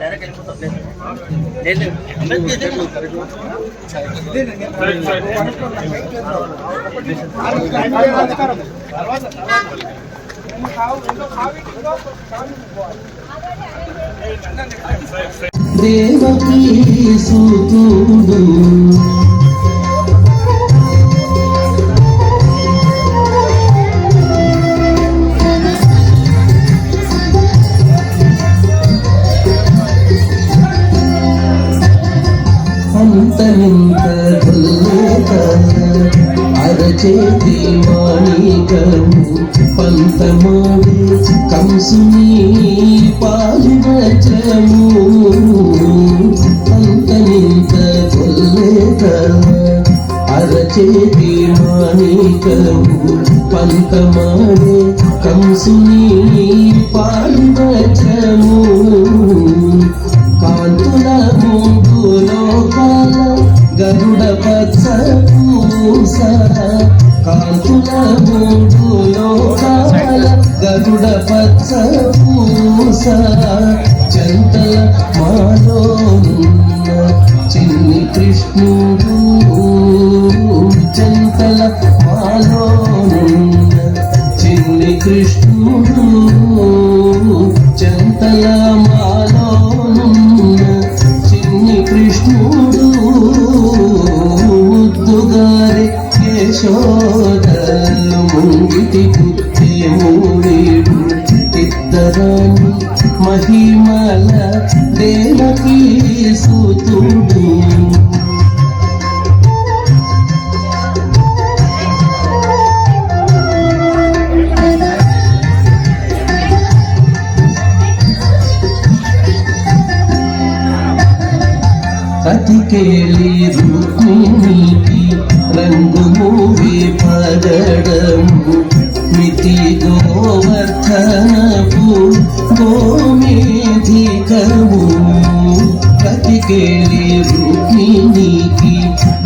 Direct వెళ్ళిపోతాం. లేదు. లేదు దేవకీ అంతనింత దుల్లేక అరచేతి మాణికము పంతమాడి కంసుని పాలివచము అంతనింత దుల్లేక అరచేతి మాణికము పంతమాడి కంసుని పాలివచము కాంతుని గరుడ పచ్చ పూస కాంతుల ముందు లోకాల గరుడ పచ్చ పూస చంతల మాలో చిన్ని కృష్ణుడు చంతల మాలో చిన్ని కృష్ణుడు చంతల మాలో చిన్ని కృష్ణుడు యశోదలు బుద్ధి మూడేడు ఇద్దరాని మహిమల దేవకీ సూతుడు. కతికేలి రుక్మిణికి రంగు మూవి పగడము మితి గోవర్ధనపు గోమేధికము కతికేలి రుక్మిణికి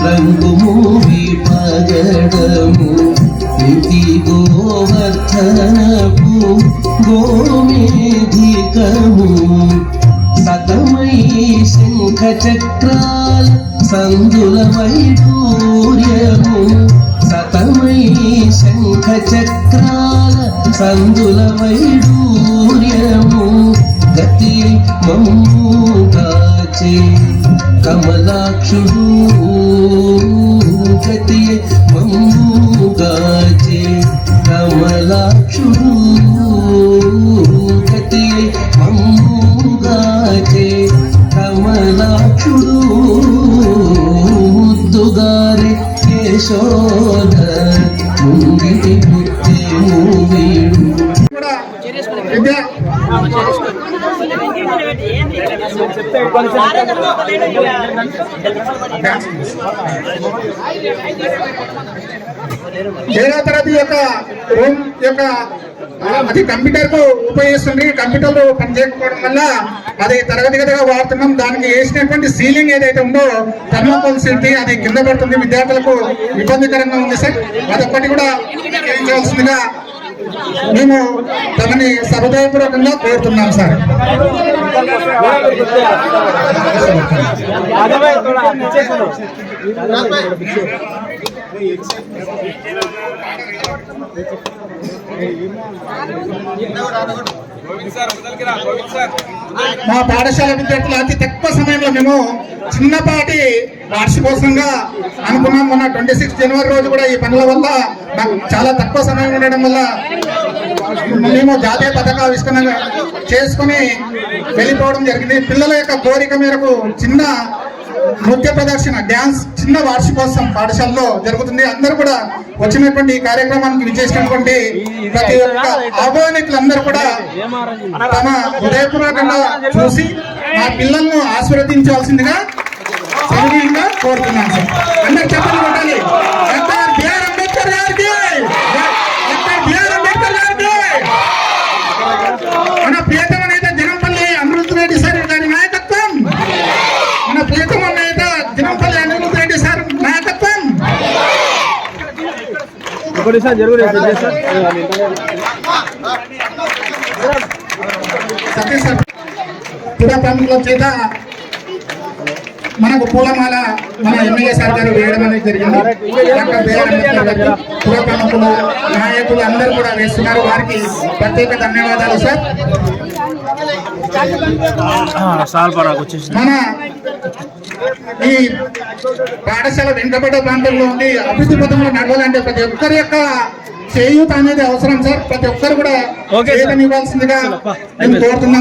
రంగు మూవి పగడము మితి గోవర్ధనపు గోమేధికము సతమై శంఖ చక్రాల సంధుల వైడూర్యము సతమై శంఖ చక్రాల సంధుల వైడూర్యము గతి మమ్ముగాచే కమలాక్షుడు గతి మమ్ముగాచే కమలాక్షుడు యశోద ముంగిటి బుద్ధి మూవీడు చెప్తే విద్య తరగతి యొక్క రూమ్ యొక్క అది కంప్యూటర్కు ఉపయోగిస్తుంది. కంప్యూటర్లో పనిచేయకపోవడం వల్ల అది తరగతి గదిగా వాడుతున్నాం. దానికి వేసినటువంటి సీలింగ్ ఏదైతే ఉందో థర్మోకోల్ సిటీ అది కింద పడుతుంది. విద్యార్థులకు ఇబ్బందికరంగా ఉంది సార్. అదొక్కటి కూడా చేయించవలసిందిగా మేము తమని సహృదయపూర్వకంగా కోరుతున్నాం సార్. మా పాఠశాల విద్యార్థులు అతి తక్కువ సమయంలో మేము చిన్నపాటి వార్షికోత్సవంగా అనుకున్నాం. మొన్న ట్వంటీ సిక్స్ జనవరి రోజు కూడా ఈ పనుల వల్ల మాకు చాలా తక్కువ సమయం ఉండడం వల్ల మేము జాతీయ పథక ఆవిష్కరణ చేసుకుని వెళ్ళిపోవడం జరిగింది. పిల్లల యొక్క కోరిక మేరకు చిన్న నృత్య ప్రదర్శన డ్యాన్స్ చిన్న వార్షికోత్సవం పాఠశాలలో జరుగుతుంది. అందరూ కూడా వచ్చినటువంటి ఈ కార్యక్రమానికి విచ్చేసినటువంటి ప్రతి ఒక్క ఆహ్వానికులందరూ కూడా తమ హృదయపూర్వకంగా చూసి మా పిల్లలను ఆశీర్వదించవలసిందిగా కోరుతున్నాను సార్. అందరు చెప్పండి కొట్టాలి. ఒకటి సార్ జరుగురు సార్ సత్య సార్ పుర ప్రముఖుల చేత మనకు పూలమాల మన ఎమ్మెల్యే సార్ గారు వేయడం అనేది జరిగింది. పుర ప్రముఖులు నాయకులు అందరూ కూడా వేస్తున్నారు. వారికి ప్రత్యేక ధన్యవాదాలు సార్. మన ఈ పాఠశాల వెనుకబడ్డ ప్రాంతంలో ఉండి అభివృద్ధి పథంలో నడవాలంటే ప్రతి ఒక్కరి యొక్క చేయూత అనేది అవసరం సార్ ప్రతి ఒక్కరు కూడా. చేయూతనివ్వాల్సిందిగా మేము కోరుతున్నాం